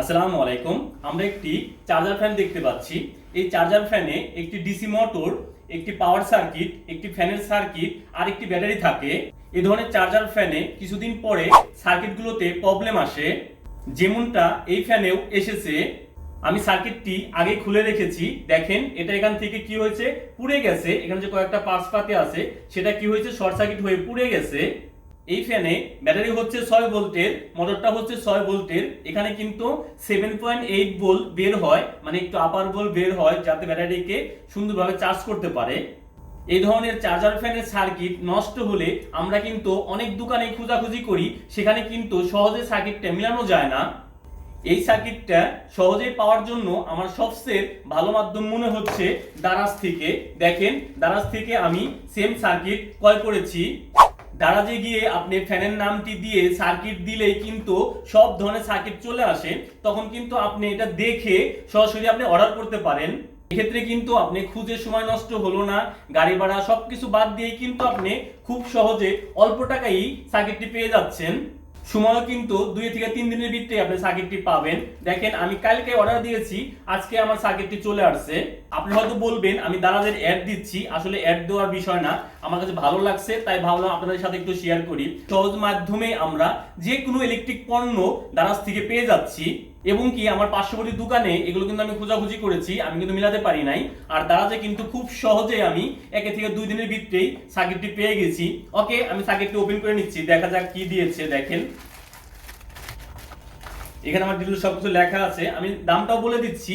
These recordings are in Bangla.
আসসালামু আলাইকুম। আমরা একটি চার্জার ফ্যান দেখতে পাচ্ছি। এই চার্জার ফ্যানে একটি ডিসি মোটর একটি পাওয়ার সার্কিট একটি ফ্যানের সার্কিট আর একটি ব্যাটারি থাকে। এ ধরনের চার্জার ফ্যানে কিছুদিন পরে সার্কিটগুলোতে প্রবলেম আসে। যেমনটা এই ফ্যানেও এসেছে। আমি সার্কিটটি আগে খুলে রেখেছি। দেখেন, এটা এখান থেকে কি হয়েছে? পুড়ে গেছে। এখানে যে কয়েকটা পার্টস পাতে আছে, সেটা কি হয়েছে? শর্ট সার্কিট হয়ে পুড়ে গেছে। এই ফ্যানে ব্যাটারি হচ্ছে ছয় ভোল্টের মোটরটা হচ্ছে ছয় ভোল্টের। এখানে কিন্তু সেভেন পয়েন্ট এইট ভোল্ট বের হয় মানে একটু আপার ভোল্ট বের হয়, যাতে ব্যাটারিকে সুন্দরভাবে চার্জ করতে পারে। এই ধরনের চার্জার ফ্যানের সার্কিট নষ্ট হলে আমরা কিন্তু অনেক দোকানে খোঁজাখুঁজি করি, সেখানে কিন্তু সহজে সার্কিটটা মেলানো যায় না। এই সার্কিটটা সহজেই পাওয়ার জন্য আমার সবচেয়ে ভালো মাধ্যম মনে হচ্ছে দারাজ থেকে। দেখেন, দারাজ থেকে আমি সেম সার্কিট ক্রয় করেছি। দারাজে গিয়ে আপনি ফ্যানের নামটি দিয়ে সার্কিট দিলেই কিন্তু সব ধরনের সার্কিট চলে আসে। তখন কিন্তু আপনি এটা দেখে সরাসরি আপনি অর্ডার করতে পারেন। এক্ষেত্রে কিন্তু আপনি খুঁজে সময় নষ্ট হলো না, গাড়ি ভাড়া সবকিছু বাদ দিয়ে কিন্তু আপনি খুব সহজে অল্প টাকায় সার্কিটটি পেয়ে যাচ্ছেন। সময়ও কিন্তু দুই থেকে তিন দিনের ভিতরে আপনি সার্কিটটি পাবেন। দেখেন, আমি কালকে অর্ডার দিয়েছি, আজকে আমার সার্কিটটি চলে আসছে। আপনি হয়তো বলবেন, আমি দাদাদের অ্যাড দিচ্ছি। আসলে অ্যাড দেওয়ার বিষয় না। আমার কাছে ভালো লাগছে, তাই ভাবলাম আপনাদের সাথে একটু শেয়ার করি। সহজ মাধ্যমে আমরা যে কোনো ইলেকট্রিক পণ্য দারাজ থেকে পেয়ে যাচ্ছি, এবং কি আমার পার্শ্ববর্তী দোকানে এগুলো কিন্তু আমি খোঁজাখুঁজি করেছি, আমি কিন্তু মিলাতে পারি নাই। আর দারাজে কিন্তু খুব সহজে আমি একে থেকে দুই দিনের ভিত্তেই সার্কিটটি পেয়ে গেছি। ওকে আমি সার্কিটটি ওপেন করে নিচ্ছি, দেখা যাক কি দিয়েছে, দেখেন। এখানে আমার ডিটেলস সবকিছু লেখা আছে, আমি দামটাও বলে দিচ্ছি।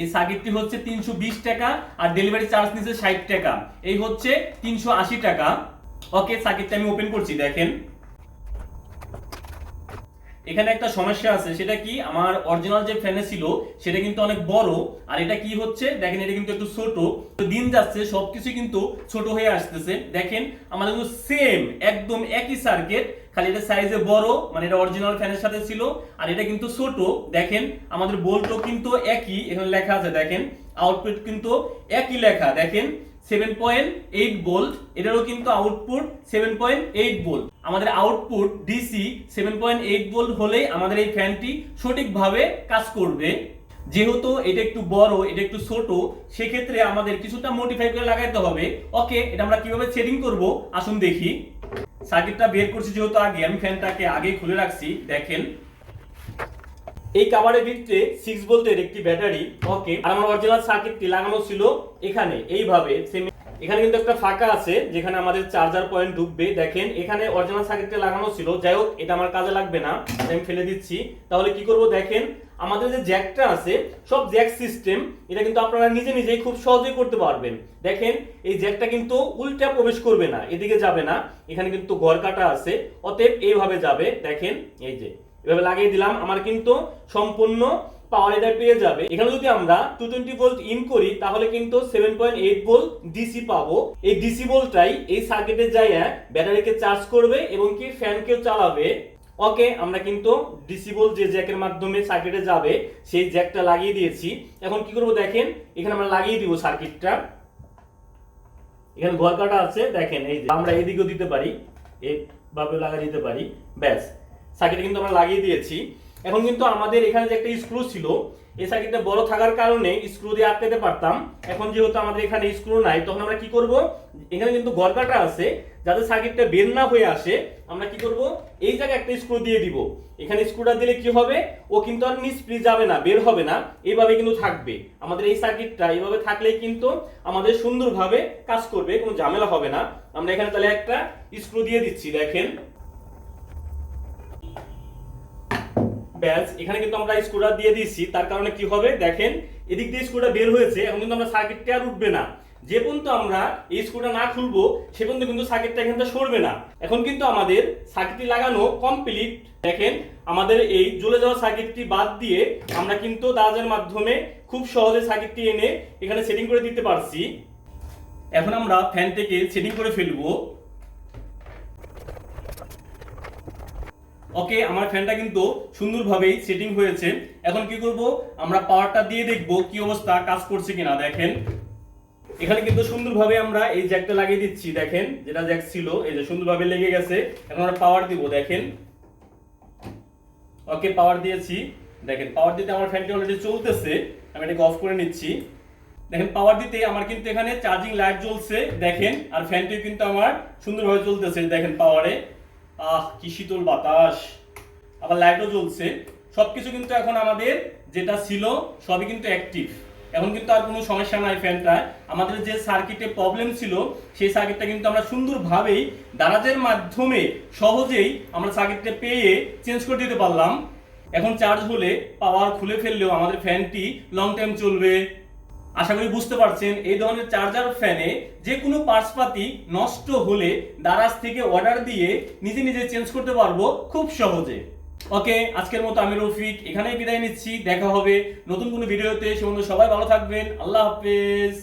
এই সার্কিটটি হচ্ছে তিনশো বিশ টাকা আর ডেলিভারি চার্জ নিচ্ছে ষাট টাকা। এই হচ্ছে তিনশো আশি টাকা। ওকে সার্কিটটা আমি ওপেন করছি, দেখেন। এখানে একটা সমস্যা আছে, সেটা কি? আমার অরিজিনাল যে ফ্যানে ছিল, সেটা কিন্তু অনেক বড়, আর এটা কি হচ্ছে? দেখেন এটা কিন্তু একটু ছোট। দিন যাচ্ছে, সবকিছু কিন্তু ছোট হয়ে আসতেছে। দেখেন, আমাদের কিন্তু সেম একদম একই সার্কিট খালি এটা সাইজে বড় মানে এটা অরিজিনাল ফ্যানের সাথে ছিল, আর এটা কিন্তু ছোট। দেখেন, আমাদের বোল্টও কিন্তু একই, এখানে লেখা আছে, দেখেন আউটপুট কিন্তু একই লেখা। দেখেন সেভেন পয়েন্ট এইট ভোল্ট এটারও কিন্তু output seven point eight volt আমাদের output DC seven point eight volt হলেই আমাদের এই ফ্যানটি সঠিকভাবে কাজ করবে। যেহেতু এটা একটু বড়, এটা একটু ছোট, সেক্ষেত্রে আমাদের কিছুটা মডিফাই করে লাগাইতে হবে। ওকে এটা আমরা কীভাবে সেটিং করব? আসুন দেখি। সার্কিটটা বের করছি যেহেতু আগে, আমি ফ্যানটাকে আগে খুলে রাখছি, দেখেন। এই কাভারের ভিতরে সিক্স ভোল্টের একটি ব্যাটারি ওকে আর আমার অরিজিনাল সার্কিটটি লাগানো ছিল এখানে। এইভাবে এখানে কিন্তু একটা ফাঁকা আছে, যেখানে আমাদের চার্জার পয়েন্ট ঢুকবে। দেখেন, এখানে অরিজিনাল সার্কিটটা লাগানো ছিল। যাই হোক, এটা আমার কাজে লাগবে না আমি ফেলে দিচ্ছি। তাহলে কি করব? দেখেন, আমাদের যে জ্যাকটা আছে, সব জ্যাক সিস্টেম এটা কিন্তু আপনারা নিজে নিজেই খুব সহজেই করতে পারবেন। দেখেন, এই জ্যাকটা কিন্তু উল্টা প্রবেশ করবে না, এদিকে যাবে না। এখানে কিন্তু ঘর কাটা আছে, অতএব এইভাবে যাবে। দেখেন, এই যে। এভাবে লাগিয়ে দিলাম, আমার কিন্তু সম্পূর্ণ পাওয়ার এটা পেয়ে যাবে। এখানে যদি আমরা টু টোয়েন্টি ভোল্ট ইন করি, তাহলে কিন্তু seven point eight volt DC পাবো। এই ডিসি ভোল্টটাই এই সার্কিটে যাইয়া ব্যাটারিকে চার্জ করবে এবং কি ফ্যানকেও চালাবে। ওকে আমরা কিন্তু ডিসি ভোল্ট যে জ্যাকের মাধ্যমে সার্কিটে যাবে, সেই জ্যাকটা লাগিয়ে দিয়েছি। এখন কি করব দেখেন, এখানে আমরা লাগিয়ে দিব সার্কিটটা এখানে ঘর কাটা আছে, দেখেন এই যে, আমরা এদিকেও দিতে পারি এইভাবে লাগিয়ে দিতে পারি, ব্যাস। সার্কিট কিন্তু আমরা লাগিয়ে দিয়েছি। এখন কিন্তু আমাদের এখানে যে একটা স্ক্রু ছিল, এই সার্কিটটা বড় থাকার কারণে স্ক্রু দিয়ে আটকাতে পারতাম। এখন যেহেতু আমাদের এখানে স্ক্রু নাই, তখন আমরা কি করব? এখানে কিন্তু গড়কাটা আছে, যাতে সার্কিটটা বের না হয়ে আসে, আমরা কি করব? এই জায়গায় একটা স্ক্রু দিয়ে দিব। এখানে স্ক্রুটা দিলে কি হবে? ও কিন্তু আর নিষ্প্রি যাবে না, বের হবে না, এইভাবে কিন্তু থাকবে। আমাদের এই সার্কিটটা এইভাবে থাকলেই কিন্তু আমাদের সুন্দরভাবে কাজ করবে, কোনো ঝামেলা হবে না। আমরা এখানে তাহলে একটা স্ক্রু দিয়ে দিচ্ছি, দেখেন। ব্যাস, এখানে কিন্তু আমরা স্ক্রুটা দিয়ে দিচ্ছি তার কারণে কি হবে? দেখেন, এদিক দিয়ে স্ক্রুটা বের হয়েছে, এখন কিন্তু আমরা সার্কিটটা আর উঠবে না। যে পর্যন্ত আমরা এই স্ক্রুটা না খুলবো, সে পর্যন্ত কিন্তু সার্কিটটা এখান সরবে না। এখন কিন্তু আমাদের সার্কিটটি লাগানো কমপ্লিট দেখেন, আমাদের এই জ্বলে যাওয়া সার্কিটটি বাদ দিয়ে আমরা কিন্তু দারাজের মাধ্যমে খুব সহজে সার্কিটটি এনে এখানে সেটিং করে দিতে পারছি। এখন আমরা ফ্যান থেকে সেটিং করে ফেলব। ওকে, আমার ফ্যানটা কিন্তু সুন্দরভাবেই সেটিং হয়েছে। এখন কি করব? আমরা পাওয়ারটা দিয়ে দেখব কি অবস্থা, কাজ করছে কিনা, দেখেন। এখানে কিন্তু সুন্দরভাবে আমরা এই জ্যাকটা লাগিয়ে দিচ্ছি, দেখেন, যেটা জ্যাক ছিল, এই যে সুন্দরভাবে লেগে গেছে। এখন আমরা পাওয়ার দিব, দেখেন। ওকে, পাওয়ার দিয়েছি। দেখেন, পাওয়ার দিতে আমার ফ্যানটি অলরেডি চলতেছে। আমি এটাকে অফ করে নিচ্ছি। দেখেন, পাওয়ার দিতে আমার কিন্তু এখানে চার্জিং লাইট জ্বলছে, দেখেন, আর ফ্যানটিও কিন্তু আমার সুন্দরভাবে চলতেছে, দেখেন পাওয়ারে আহ, কি শীতল বাতাস। আবার লাইটও জ্বলছে। সবকিছু কিন্তু এখন আমাদের যেটা ছিল, সবই কিন্তু অ্যাক্টিভ এখন কিন্তু আর কোনো সমস্যা নাই ফ্যানটা। আমাদের যে সার্কিটে প্রবলেম ছিল, সেই সার্কিটটা কিন্তু আমরা সুন্দরভাবেই দারাজের মাধ্যমে সহজেই আমরা সার্কিটটা পেয়ে চেঞ্জ করে দিতে পারলাম। এখন চার্জ হলে পাওয়ার খুলে ফেললেও আমাদের ফ্যানটি লং টাইম চলবে। আশা করি বুঝতে পারছেন, এই ধরনের চার্জার ফ্যানে যে কোনো পার্টসপাতি নষ্ট হলে দারাজ থেকে অর্ডার দিয়ে নিজে নিজে চেঞ্জ করতে পারব খুব সহজে। ওকে আজকের মতো আমি রফিক, এখানেই বিদায় নিচ্ছি, দেখা হবে নতুন কোনো ভিডিওতে সে সবাই ভালো থাকবেন, আল্লাহ হাফেজ।